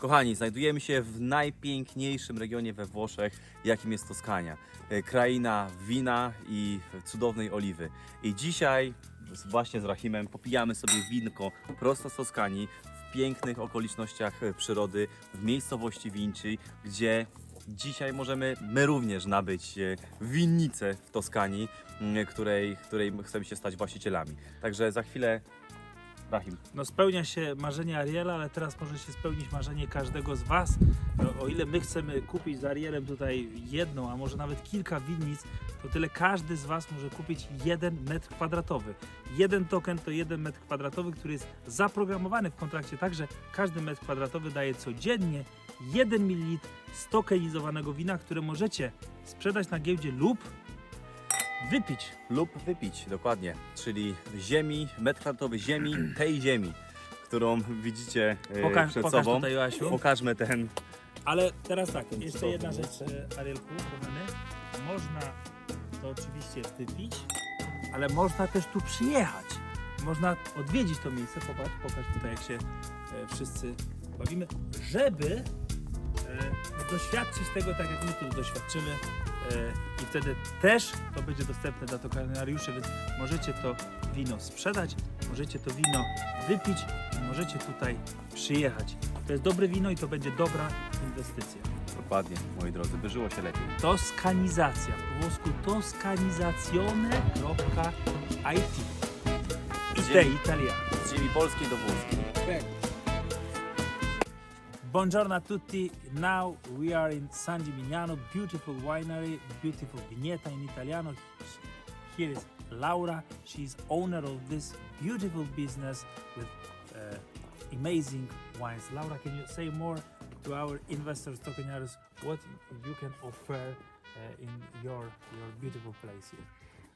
Kochani, znajdujemy się w najpiękniejszym regionie we Włoszech, jakim jest Toskania. E, Kraina wina i cudownej oliwy. I dzisiaj właśnie z Rahimem popijamy sobie winko prosto z Toskanii w pięknych okolicznościach e, przyrody, w miejscowości Vinci, gdzie dzisiaj możemy my również nabyć e, winnicę w Toskanii, której, której chcemy się stać właścicielami. Także za chwilę Rahim. No spełnia się marzenie Ariela, ale teraz może się spełnić marzenie każdego z Was. No, o ile my chcemy kupić z Arielem tutaj jedną, a może nawet kilka winnic, to tyle każdy z Was może kupić jeden metr kwadratowy. Jeden token to jeden metr kwadratowy, który jest zaprogramowany w kontrakcie tak, że każdy metr kwadratowy daje codziennie 1 ml stokenizowanego wina, które możecie sprzedać na giełdzie lub wypić. lub wypić, dokładnie. Czyli ziemi, metr kwadratowy ziemi, tej ziemi, którą widzicie e, Pokaż, przed pokaż sobą. tutaj Joasiu. Pokażmy ten. Ale teraz tak, jeszcze jedna rzecz, e, Arielku, kochany. Można to oczywiście wypić, ale można też tu przyjechać. Można odwiedzić to miejsce, popatrz, pokaż tutaj jak się e, wszyscy bawimy, żeby e, doświadczyć tego tak jak my tu doświadczymy i wtedy też to będzie dostępne dla tokenariuszy, więc możecie to wino sprzedać, możecie to wino wypić i możecie tutaj przyjechać. To jest dobre wino i to będzie dobra inwestycja. Dokładnie, moi drodzy, by żyło się lepiej. Toskanizacja, po włosku toskanizazione.it Ite Italia. Z ziemi polskiej do włoskiej. Buongiorno a tutti. Now we are in San Gimignano, beautiful winery, beautiful vignetta in Italiano. Here is Laura. She's owner of this beautiful business with uh, amazing wines. Laura, can you say more to our investors, tokenarios, what you can offer uh, in your your beautiful place here?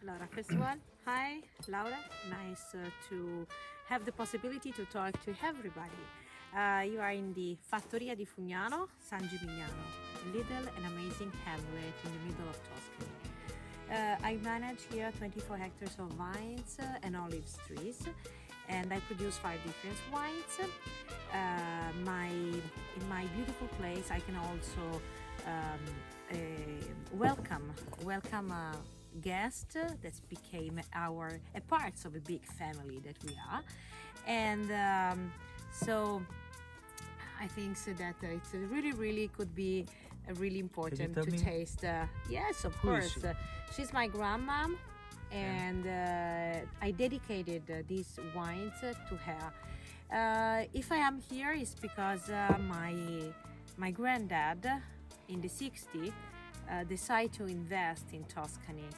Laura, first of all, hi, Laura. Nice uh, to have the possibility to talk to everybody. Uh, you are in the Fattoria di Fugnano, San Gimignano, a little and amazing hamlet in the middle of Tuscany. Uh, I manage here 24 hectares of vines and olive trees, and I produce five different wines. Uh, my in my beautiful place, I can also um, welcome welcome a guest that became our a part of a big family that we are, and um, so I think so that uh, it's really really could be uh, really important to me taste. Uh, yes, of who course. she? Uh, she's my grandma, and uh, I dedicated uh, these wines uh, to her. Uh, if I am here, it's because uh, my my granddad in the 60s uh, decided to invest in Tuscany.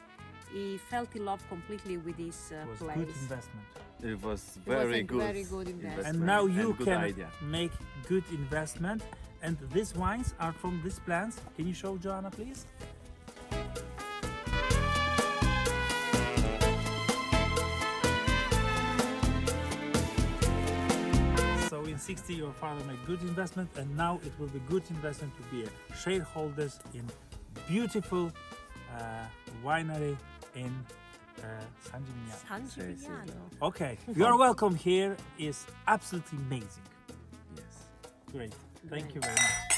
He felt in love completely with this uh, It was place. good investment. It was was very a good. very good investment. And now you good can idea. make good investment. And these wines are from these plants. Can you show Joanna, please? So in 60 your father made good investment and now it will be good investment to be a shareholders in beautiful uh, winery in uh, San Gimignano. San Sì, sì, Gimignano. Okay, your welcome here is absolutely amazing. Yes. Great. Thank you very much.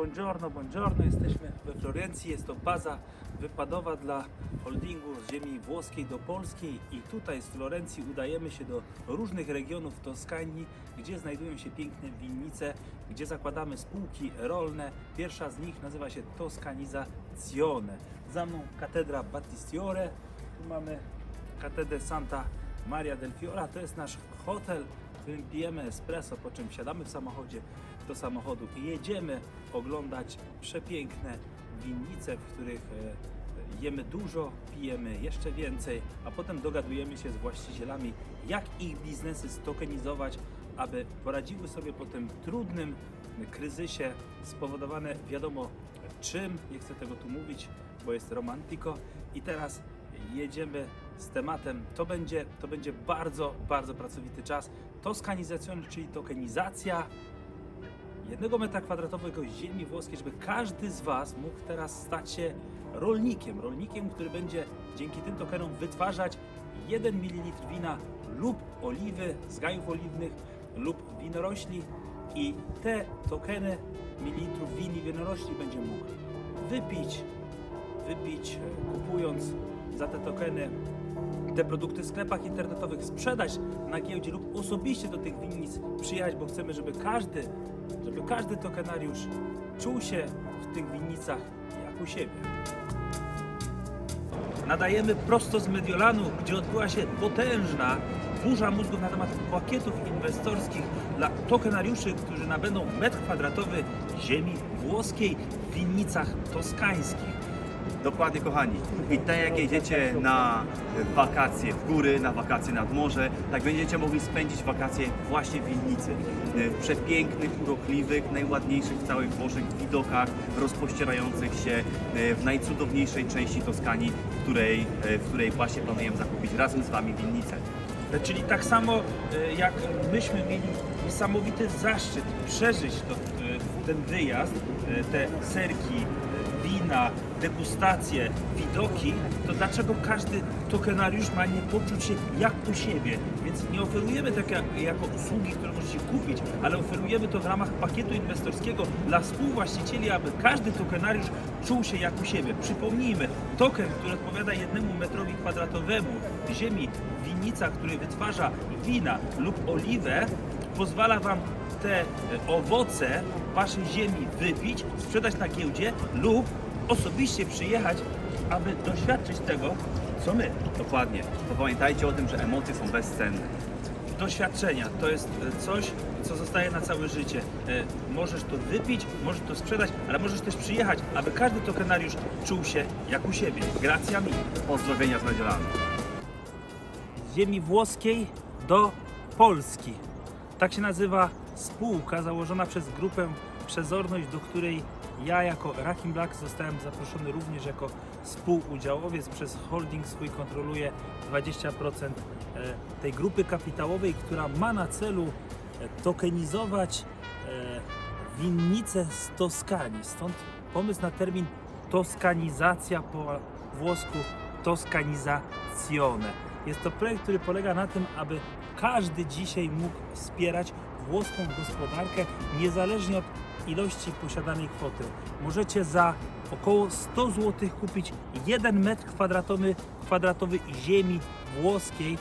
Buongiorno, buongiorno. Jesteśmy we Florencji. Jest to baza wypadowa dla holdingu z ziemi włoskiej do Polski i tutaj z Florencji udajemy się do różnych regionów Toskanii, gdzie znajdują się piękne winnice, gdzie zakładamy spółki rolne. Pierwsza z nich nazywa się Toscanizazione. Za mną katedra Battistiore. Tu mamy katedrę Santa Maria del Fiora. To jest nasz hotel, pijemy espresso, po czym wsiadamy w samochodzie do samochodu i jedziemy oglądać przepiękne winnice, w których e, jemy dużo, pijemy jeszcze więcej, a potem dogadujemy się z właścicielami, jak ich biznesy stokenizować, aby poradziły sobie po tym trudnym kryzysie spowodowane wiadomo czym, nie chcę tego tu mówić, bo jest romantiko i teraz jedziemy z tematem. To będzie, to będzie bardzo, bardzo pracowity czas. Toskanizacja, czyli tokenizacja jednego metra kwadratowego ziemi włoskiej, żeby każdy z Was mógł teraz stać się rolnikiem. Rolnikiem, który będzie dzięki tym tokenom wytwarzać 1 ml wina lub oliwy z gajów oliwnych lub winorośli i te tokeny mililitrów win i winorośli będzie mógł wypić, wypić e, kupując za te tokeny te produkty w sklepach internetowych, sprzedać na giełdzie lub osobiście do tych winnic przyjechać, bo chcemy, żeby każdy, żeby każdy tokenariusz czuł się w tych winnicach jak u siebie. Nadajemy prosto z Mediolanu, gdzie odbyła się potężna burza mózgów na temat pakietów inwestorskich dla tokenariuszy, którzy nabędą metr kwadratowy ziemi włoskiej w winnicach toskańskich. Dokładnie, kochani. I tak jak jedziecie na wakacje w góry, na wakacje nad morze, tak będziecie mogli spędzić wakacje właśnie w winnicy. W przepięknych, urokliwych, najładniejszych w całych Włoszech widokach, rozpościerających się w najcudowniejszej części Toskanii, w której, w której właśnie planujemy zakupić razem z Wami winnicę. Czyli tak samo e, jak myśmy mieli niesamowity zaszczyt przeżyć to, e, ten wyjazd, e, te serki, wina, degustacje, widoki, to dlaczego każdy tokenariusz ma nie poczuć się jak u siebie? Więc nie oferujemy tak jak, jako usługi, które możecie kupić, ale oferujemy to w ramach pakietu inwestorskiego dla współwłaścicieli, aby każdy tokenariusz czuł się jak u siebie. Przypomnijmy, token, który odpowiada jednemu metrowi kwadratowemu ziemi winnica, który wytwarza wina lub oliwę, pozwala Wam te owoce Waszej ziemi wypić, sprzedać na giełdzie lub osobiście przyjechać, aby doświadczyć tego, co my. Dokładnie. Bo pamiętajcie o tym, że emocje są bezcenne. Doświadczenia to jest e, coś, co zostaje na całe życie. E, Możesz to wypić, możesz to sprzedać, ale możesz też przyjechać, aby każdy tokenariusz czuł się jak u siebie. Gracja mi. Pozdrowienia z z ziemi włoskiej do Polski. Tak się nazywa spółka założona przez grupę Przezorność, do której ja jako Rahim Black zostałem zaproszony również jako współudziałowiec. Przez holding swój kontroluję 20% e, tej grupy kapitałowej, która ma na celu e, tokenizować e, winnice z Toskanii. Stąd pomysł na termin toskanizacja po włosku toskanizazione. Jest to projekt, który polega na tym, aby każdy dzisiaj mógł wspierać włoską gospodarkę niezależnie od ilości posiadanej kwoty. Możecie za około 100 zł kupić 1 metr kwadratowy, kwadratowy ziemi włoskiej,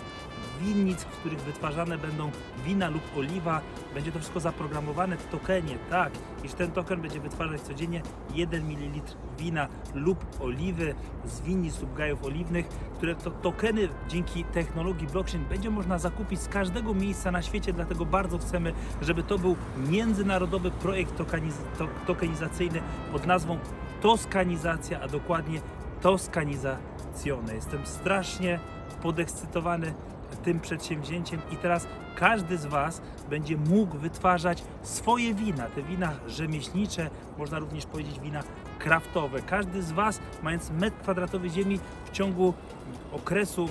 winnic, w których wytwarzane będą wina lub oliwa. Będzie to wszystko zaprogramowane w tokenie, tak, iż ten token będzie wytwarzać codziennie 1 ml wina lub oliwy z winnic lub gajów oliwnych, które to tokeny dzięki technologii blockchain będzie można zakupić z każdego miejsca na świecie, dlatego bardzo chcemy, żeby to był międzynarodowy projekt tokeniz- to- tokenizacyjny pod nazwą Toskanizacja, a dokładnie Toskanizazione. Jestem strasznie podekscytowany tym przedsięwzięciem i teraz każdy z Was będzie mógł wytwarzać swoje wina, te wina rzemieślnicze, można również powiedzieć wina kraftowe. Każdy z Was, mając metr kwadratowy ziemi w ciągu okresu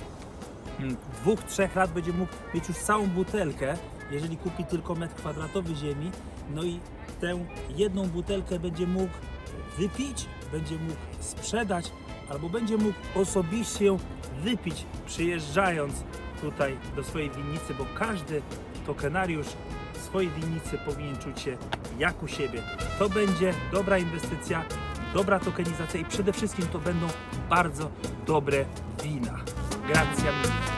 mm, dwóch, trzech lat będzie mógł mieć już całą butelkę, jeżeli kupi tylko metr kwadratowy ziemi. No i tę jedną butelkę będzie mógł wypić, będzie mógł sprzedać, albo będzie mógł osobiście ją wypić, przyjeżdżając tutaj do swojej winnicy, bo każdy tokenariusz swojej winnicy powinien czuć się jak u siebie. To będzie dobra inwestycja, dobra tokenizacja i przede wszystkim to będą bardzo dobre wina. Gracja mille.